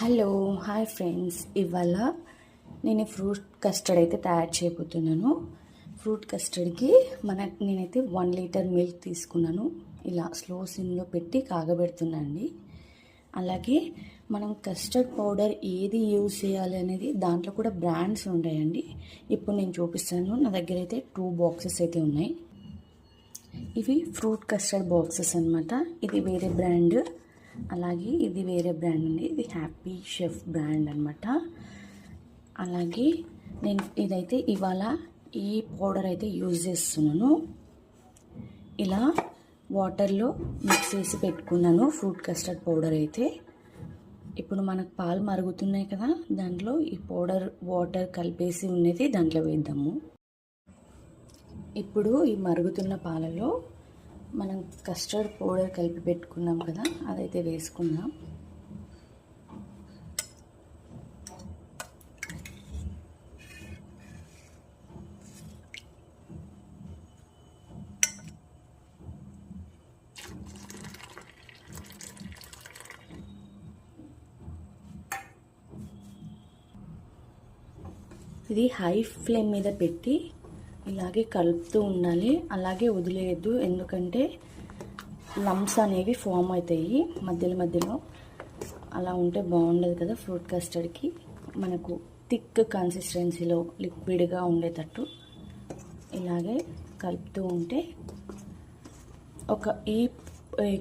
Hello hi friends. ఇవాళ నేను fruit custard అయితే తయారు చేయబోతున్నాను. ఫ్రూట్ కస్టర్డ్కి మన నేనైతే వన్ లీటర్ మిల్క్ తీసుకున్నాను. ఇలా స్లో సిమ్లో పెట్టి కాగబెడుతున్నానండి అలాగే మనం కస్టర్డ్ పౌడర్ ఏది యూజ్ చేయాలి అనేది దాంట్లో కూడా బ్రాండ్స్ ఉంటాయండి. ఇప్పుడు నేను చూపిస్తాను. నా దగ్గర అయితే టూ బాక్సెస్ అయితే ఉన్నాయి. ఇవి ఫ్రూట్ కస్టర్డ్ బాక్సెస్ అనమాట ఇది వేరే బ్రాండ్. అలాగే ఇది వేరే బ్రాండ్ అండి ఇది హ్యాపీ షెఫ్ బ్రాండ్ అనమాట అలాగే నేను ఇదైతే ఇవాళ ఈ పౌడర్ అయితే యూజ్ చేస్తున్నాను. ఇలా వాటర్లో మిక్స్ చేసి పెట్టుకున్నాను ఫ్రూట్ కస్టర్డ్ పౌడర్ అయితే. ఇప్పుడు మనకు పాలు మరుగుతున్నాయి కదా దాంట్లో ఈ పౌడర్ వాటర్ కలిపేసి ఉన్నది దాంట్లో వేద్దాము. ఇప్పుడు ఈ మరుగుతున్న పాలలో మనం కస్టర్డ్ పౌడర్ కలిపి పెట్టుకున్నాం కదా అదైతే వేసుకుందాం. ఇది హై ఫ్లేమ్ మీద పెట్టి ఇలాగే కలుపుతూ ఉండాలి. అలాగే వదిలేయద్దు. ఎందుకంటే లమ్స్ అనేవి ఫామ్ అవుతాయి. మధ్యలో మధ్యలో అలా ఉంటే బాగుండదు కదా ఫ్రూట్ కస్టర్డ్కి మనకు థిక్ కన్సిస్టెన్సీలో లిక్విడ్గా ఉండేటట్టు ఇలాగే కలుపుతూ ఉంటే ఒక ఈ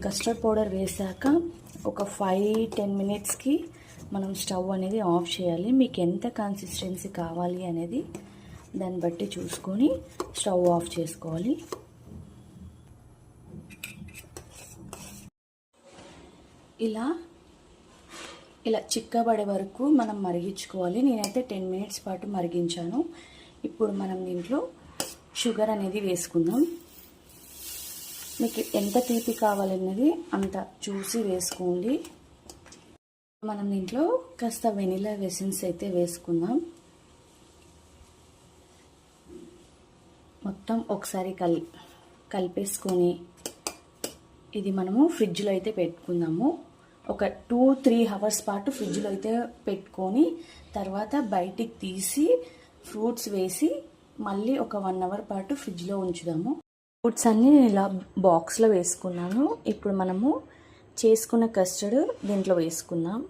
కస్టర్డ్ పౌడర్ వేసాక ఒక ఫైవ్ టెన్ మినిట్స్కి మనం స్టవ్ అనేది ఆఫ్ చేయాలి. మీకు ఎంత కన్సిస్టెన్సీ కావాలి అనేది దాన్ని బట్టి చూసుకొని స్టవ్ ఆఫ్ చేసుకోవాలి. ఇలా ఇలా చిక్కబడే వరకు మనం మరిగించుకోవాలి. నేనైతే టెన్ మినిట్స్ పాటు మరిగించాను. ఇప్పుడు మనం దీంట్లో షుగర్ అనేది వేసుకుందాం. మీకు ఎంత తీపి కావాలన్నది అంత చూసి వేసుకోండి. మనం దీంట్లో కాస్త వెనిలా వెసిన్స్ అయితే వేసుకుందాం. మొత్తం ఒకసారి కల్ కలిపేసుకొని ఇది మనము ఫ్రిడ్జ్లో అయితే పెట్టుకుందాము. ఒక టూ త్రీ అవర్స్ పాటు ఫ్రిడ్జ్లో అయితే పెట్టుకొని తర్వాత బయటికి తీసి ఫ్రూట్స్ వేసి మళ్ళీ ఒక వన్ అవర్ పాటు ఫ్రిడ్జ్లో ఉంచుదాము. ఫ్రూట్స్ అన్నీ నేను ఇలా బాక్స్లో వేసుకున్నాను. ఇప్పుడు మనము చేసుకున్న కస్టర్డ్ దీంట్లో వేసుకుందాం.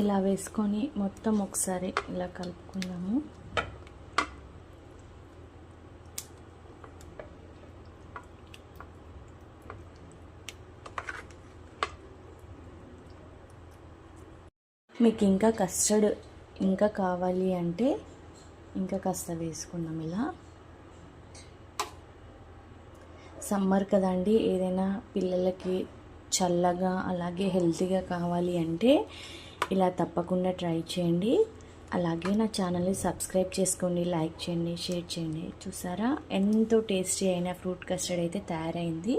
ఇలా వేసుకొని మొత్తం ఒకసారి ఇలా కలుపుకుందాము. మీకు ఇంకా కస్టర్డ్ ఇంకా కావాలి అంటే ఇంకా కాస్త వేసుకుందాం ఇలా. సమ్మర్ కదండి ఏదైనా పిల్లలకి చల్లగా అలాగే హెల్తీగా కావాలి అంటే ఇలా తప్పకుండా ట్రై చేయండి. అలాగే నా ఛానల్ని సబ్స్క్రైబ్ చేసుకోండి లైక్ చేయండి షేర్ చేయండి. చూసారా? ఎంతో టేస్టీ అయిన ఫ్రూట్ కస్టర్డ్ అయితే తయారైంది.